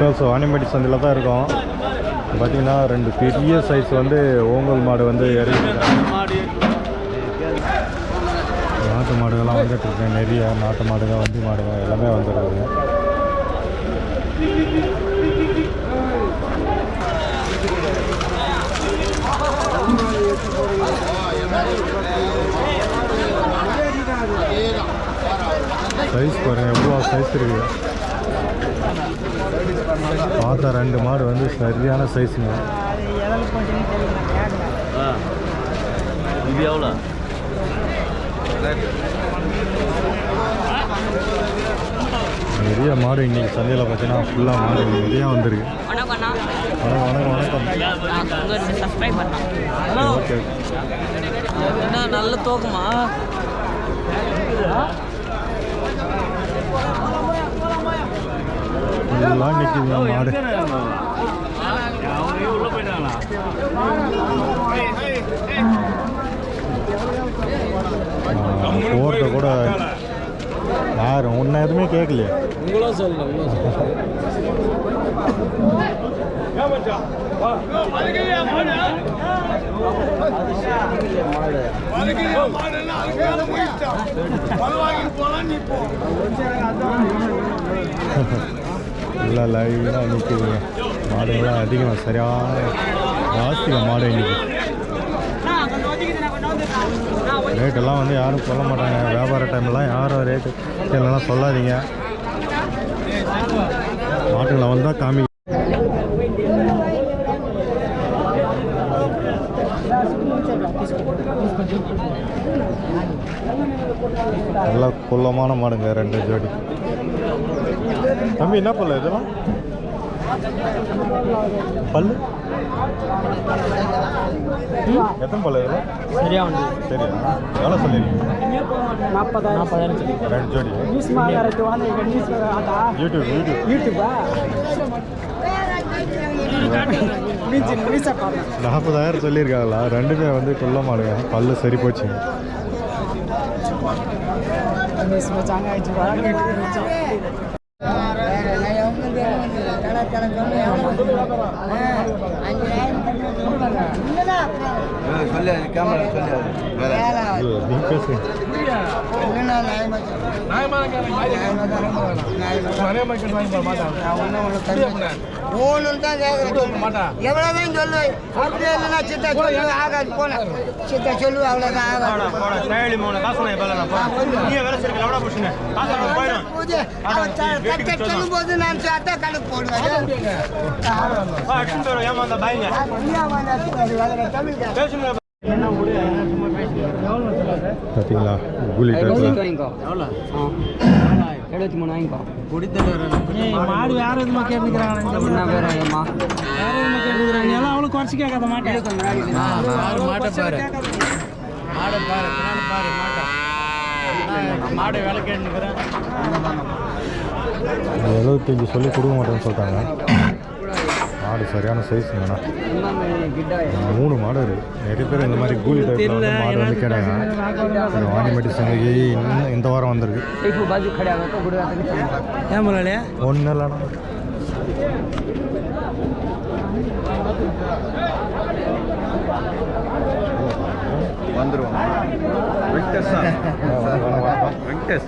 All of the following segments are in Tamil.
இப்போ வாணியம்பட்டி சந்தையில் தான் இருக்கோம். பார்த்தீங்கன்னா ரெண்டு பெரிய சைஸ் வந்து ஓங்கல் மாடு வந்து இறங்கி நாட்டு மாடுகள்லாம் வந்துட்டு இருக்கு. நிறைய நாட்டு மாடுகள் வண்டி மாடுகள் எல்லாமே வந்துடுறாங்க சைஸ் பாருங்க எவ்வளோ சைஸ் இருக்குது பார்த்தா ரெண்டு மாடு வந்து சரியான சைஸுங்க இது எவ்வளோ? நிறைய மாடு இன்னைக்கு சந்தையில் பார்த்தீங்கன்னா ஃபுல்லாக மாடு நிறையா வந்திருக்கு. வணக்கம் வணக்கம் வணக்கம். ஓகே. நல்ல தூக்கமா? இதெல்லாம் நிற்கிதுங்க மாடு உள்ள கூட யாரும் உன்னை எதுவுமே கேட்கலையே உங்களும் சொல்லணும் நல்லா லைவாக நிற்கிதுங்க மாடுங்கள்லாம் அதிகம் சரியான ஜாஸ்திங்க மாடு இன்னைக்கு. ரேட்டெல்லாம் வந்து யாரும் சொல்ல மாட்டாங்க. வியாபார டைம்லாம் யாரும் ரேட்டு இல்லைன்னா சொல்லாதீங்க. மாட்டுங்களை வந்தால் காமி நல்லா குள்ளமான மாடுங்க ரெண்டு ஜோடி. தம்பி என்ன பல்லு? இதெல்லாம்? பல்லு? எத்தனை பல்லு இதெல்லாம்? சரியா உண்டு சரியா? எவ்வளோ சொல்லியிருக்கீங்க? நாற்பதாயிரம் நாற்பதாயிரம் ரெண்டு ஜோடி. நியூஸ் மாகாரத்து வாங்க நியூஸ் ஆட்டா யூடியூப் யூடியூப். யூடியூபா நாற்பதாயிரம் சொல்லியிருக்காங்களா? ரெண்டுமே வந்து குள்ள மாடுங்க பல்லு சரி வழங்கிட்டு சொல்லு கேமரா சொல்லு நீங்க பேசுங்க சொல்லு. அப்படியே இல்லைன்னா சித்தா சொல்லு. ஆகாது போன சித்தா சொல்லு அவ்வளவுதான் ஆகாது. பூஜை அவன் த- கட்ட சொல்லும் போது நான் பார்த்தா கணக்கு போடுவேன். பார்த்தீங்களா? கூலி எழுபத்தி மூணு வாங்கிக்கோ மாடு வேற எதுமா கேட்டுக்கிறாங்க? என்ன பேர் ஐயம்மா வேற எதுமா கேட்டுக்கிறாங்க? எல்லாம் அவ்வளவு குறைச்சு கேட்காத மாட்டேன். மாட்டை பாரு. மாடை பாரு பாரு மாட்டை. மாடை வேலை கேட்டுக்கிறேன் எழுபத்தஞ்சி சொல்லி கொடுக்க மாட்டேன்னு சொல்லிட்டாங்க மாடு சரியான சைஸ் மூணு மாடு இருக்குது நிறைய பேர் இந்த மாதிரி கூலி டைப்பில் வந்து மாடு வந்து கேட்டாங்க. இந்த வாணிமேட்டி சங்கி இன்னும் இந்த வாரம் வந்திருக்கு. ஒன்றும் இல்லைண்ணா வந்துடுவோம் வெங்கடேஷ்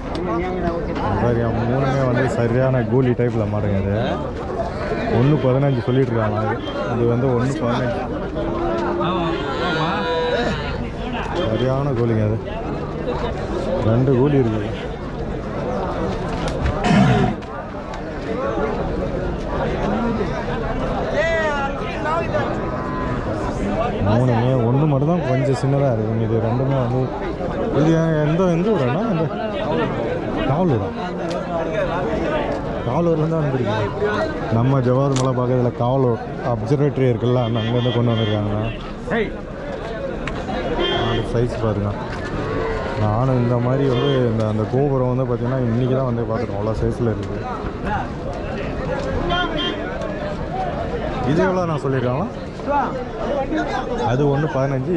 சரியா மூணுமே வந்து சரியான கூலி டைப்பில் மாடுங்க இது. ஒன்று பதினஞ்சு சொல்லிட்டு இருக்காங்க அது. இது வந்து ஒன்று பதினஞ்சு. சரியான கூலிங்க அது. ரெண்டு கூலி இருக்குது. மூணுமே ஒன்று மட்டும்தான் கொஞ்சம் சின்னதாக இருக்கும் இது ரெண்டுமே வந்து இது எந்த எந்த ஊரா இந்த காவலூரா காவலூர்லேருந்து வந்துருக்கீங்க. நம்ம ஜவாது மலை பக்கத்தில் காவலூர் அப்சர்வேட்டரி இருக்குல்ல அந்த அங்கேருந்து கொண்டு வந்திருக்காங்கண்ணா. நாலு சைஸ் பாருங்க. நானும் இந்த மாதிரி வந்து இந்த அந்த கோபுரம் வந்து பார்த்தீங்கன்னா இன்றைக்கி தான் வந்து பார்த்துருக்கோம். அவ்வளோ சைஸில் இருக்குது இது எவ்வளோ நான் சொல்லியிருக்காங்களா? அது ஒன்று பதினஞ்சு.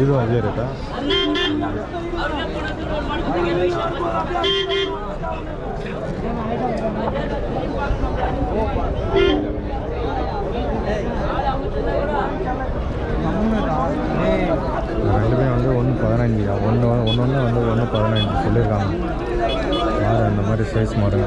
ಇದು அதே ரேட்டா ரெண்டுமே வந்து ஒன்று பதினஞ்சு ஒன்று ஒன்று ஒன்று வந்து ஒன்று பதினஞ்சு சொல்லியிருக்காங்க. மாடு அந்த மாதிரி சைஸ் மாடல்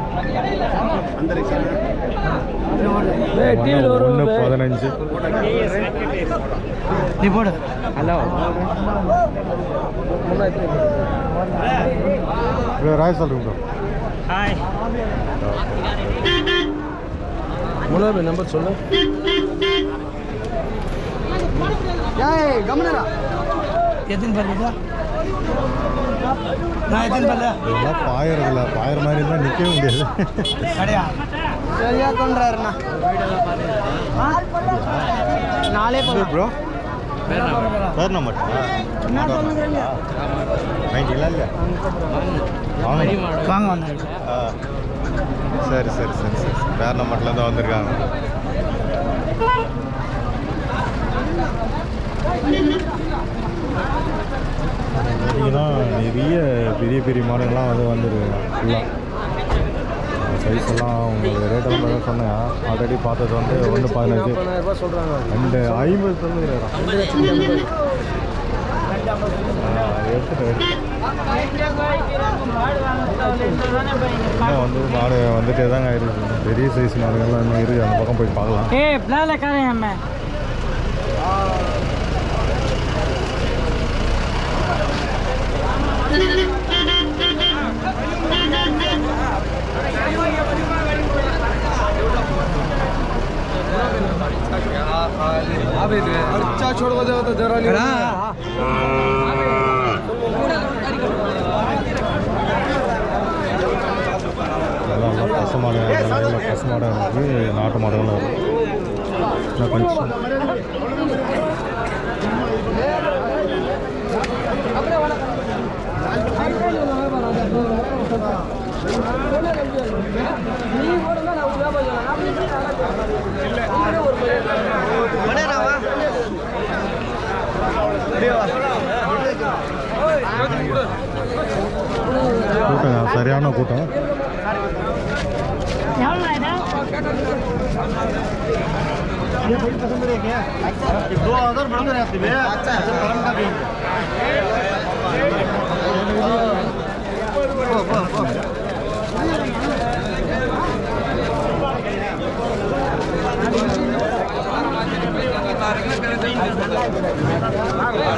ஒன்று பதினஞ்சு. நீ போடு. ஹலோ. ராய் சொல்லுங்க ஹாய் மூணாவது நம்பர் சொல்லு. ஏய் கம்னரா எத்தனை பல்லுதா நான் எத்தனை பல்லு இதெல்லாம் பாயறதில்ல. பாயிற மாதிரி இருந்தால் நிற்கவே முடியாது. கடையா? சரியா கொண்டாருண்ணா நாளே ப்ரோ. பேர் வாங்கிட்டீங்களா இல்லை. வாங்க. வாங்க சரி சரி சரி. சரி நம்பர்லேருந்து வந்திருக்காங்க. பார்த்தீங்கன்னா நிறைய பெரிய பெரிய மாடுகள்லாம் வந்து வந்துருக்கு ஃபுல்லாக சைஸ் எல்லாம் உங்களுக்கு ரேட்டெல்லாம் பார்த்தா சொன்னேன். ஆல்ரெடி பார்த்தது வந்து ஒன்று பதினஞ்சு. ரெண்டு ஐம்பது இன்னும் வந்து மாடு வந்துட்டே தாங்க இருக்குது பெரிய சைஸ் மாடுகள்லாம் இன்னும் இருக்குது அந்த பக்கம் போய் பார்க்கலாம். ஏ பிளால கரேன் அம்மா अच्छा छोड़ दो तो जरा எல்லாம் நல்லா பசு மாடு எல்லாம் பசு மாடாக இருக்குது நாட்டு மாடுகளும் இருக்குது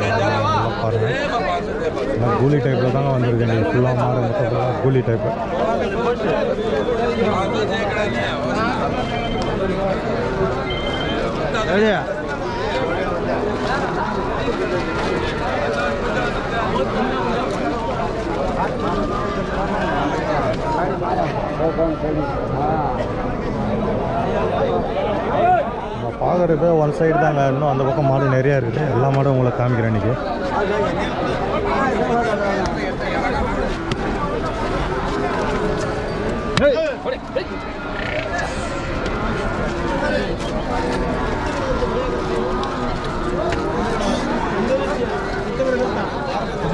இதெல்லாம் பாருங்க எல்லாம் கூலி டைப்பில் தாங்க வந்திருக்கு நீங்கள் ஃபுல்லாக மாறு மொத்தத்தில் கூலி டைப்பு நம்ம பார்க்குறது ஒன் சைடு தாங்க. இன்னும் அந்த பக்கம் மாடு நிறையா இருக்குது எல்லா மாடும் உங்களை காமிக்கிறேன் இன்றைக்கி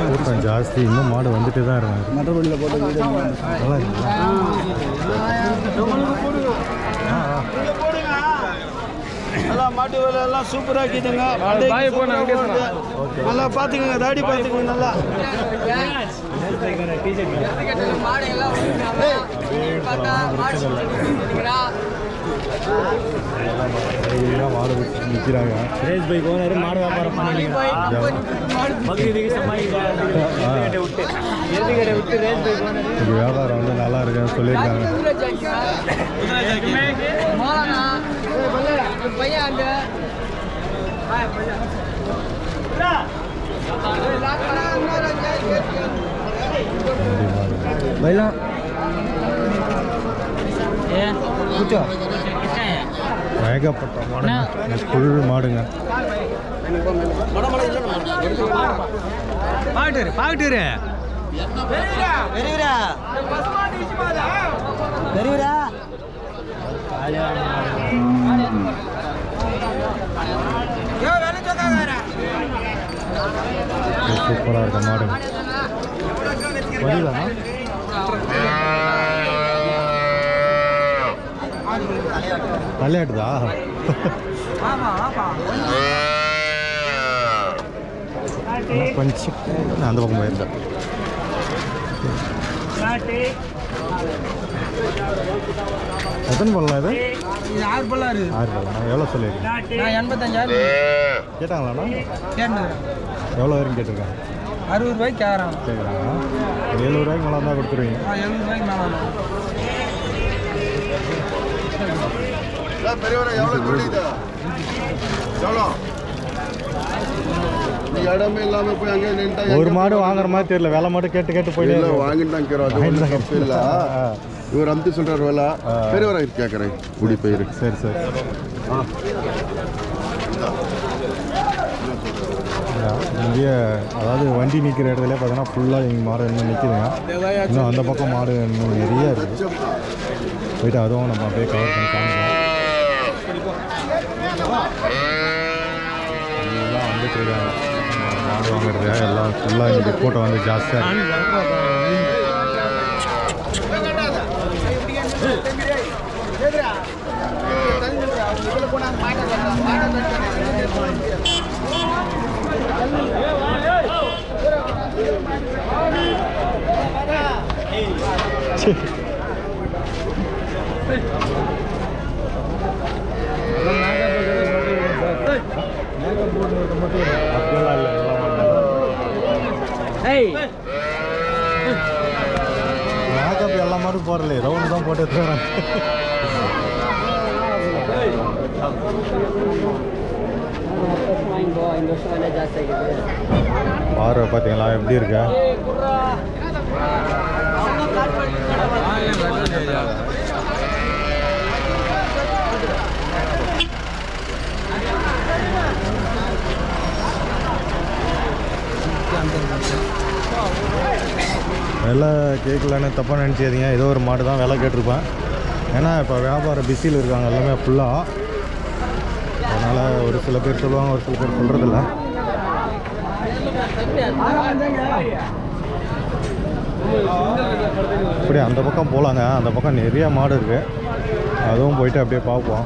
கூட்டம் ஜாஸ்தி இன்னும் மாடு வந்துட்டு தான் இருக்காங்க நல்லா இருக்குங்களா? எல்லாம் மாட்டு வேலை எல்லாம் சூப்பராக இருக்குதுங்க. நல்லா பார்த்துக்கோங்க தாடி பார்த்துக்கோங்க நல்லா. நிறைய மாடு நிற்கிறாங்க சுரேஷ் பைக் ஓனர் மாடு வியாபாரம் பண்ணிருக்காங்க வியாபாரம் வந்து நல்லா இருக்குன்னு சொல்லியிருக்காங்க பைலாம் கூச்சோ ஏகப்பட்ட மாடுங்க. ஃபுல் மாடுங்க பெரியவரா. பெரியவரா. சூப்பராக இருக்க மாடுங்க. வழியிலண்ணா தலையாட்டுதா கொஞ்சம் நான் அந்த பக்கம் போயிருந்தேன் எத்தனை பல்லாம் இது? ஆறு பல்லா இருக்கு ஆறு பல்லாம் எவ்வளோ சொல்லியிருக்கேன்? நான் எண்பத்தஞ்சாயிரம் கேட்டாங்களாண்ணா? எவ்வளோ வரைக்கும் கேட்டிருக்காங்க? அறுபது ரூபாய்க்கு கேட்குறாங்க எழுபது ரூபாய்க்கு மேலே இருந்தால் கொடுத்துருவீங்க. எல்லாம் பெரியவரை எவ்வளோ? சொல்லிக்கிட்டா எவ்வளோ ஒரு மாடு வாங்குற மாதிரி தெரியல. வேலை மாடு கேட்டு கேட்டு போயிட்டு வாங்கிட்டு தான் கேட்குறோம் தப்பு இல்லை இவர் அமுத்தி சொல்கிறார் வேலை. பெரியவரை கேட்குறேன் குடி பயிர் சரி சரி. அதாவது வண்டி நிற்கிற இடத்துல பார்த்தீங்கன்னா ஃபுல்லாக இங்கே மாடு இன்னும் நிற்கிதுங்க இன்னும் அந்த பக்கம் மாடு இன்னும் நிறைய இருக்குது போயிட்டு அதுவும் நம்ம அப்படியே கவர் பண்ணி காமிக்கலாம். எல்லாம் வந்துட்டு இருக்காங்க. மாடு வாங்குறது எல்லாம் ஃபுல்லாக இங்கே கூட்டம் வந்து ஜாஸ்தியாக இருக்கு அப்படியெல்லாம் இல்லை எல்லாம் ஏய் மேக்கப் எல்லா மாதிரி போடல ரவுண்டு தான் போட்டு எடுத்துக்கிறாங்க பார்வை பார்த்தீங்களா எப்படி இருக்கா? விலை கேட்கலன்னு தப்பாக நினச்சிக்காதீங்க ஏதோ ஒரு மாடு தான் விலை கேட்டிருப்பேன். ஏன்னா இப்போ வியாபாரம் பிஸியில் இருக்காங்க எல்லாமே ஃபுல்லாக அதனால் ஒரு சில பேர் சொல்லுவாங்க ஒரு சில பேர் சொல்கிறதில்ல அப்படியே அந்த பக்கம் போகலாங்க அந்த பக்கம் நிறைய மாடு இருக்குது அதுவும் போயிட்டு அப்படியே பார்ப்போம்.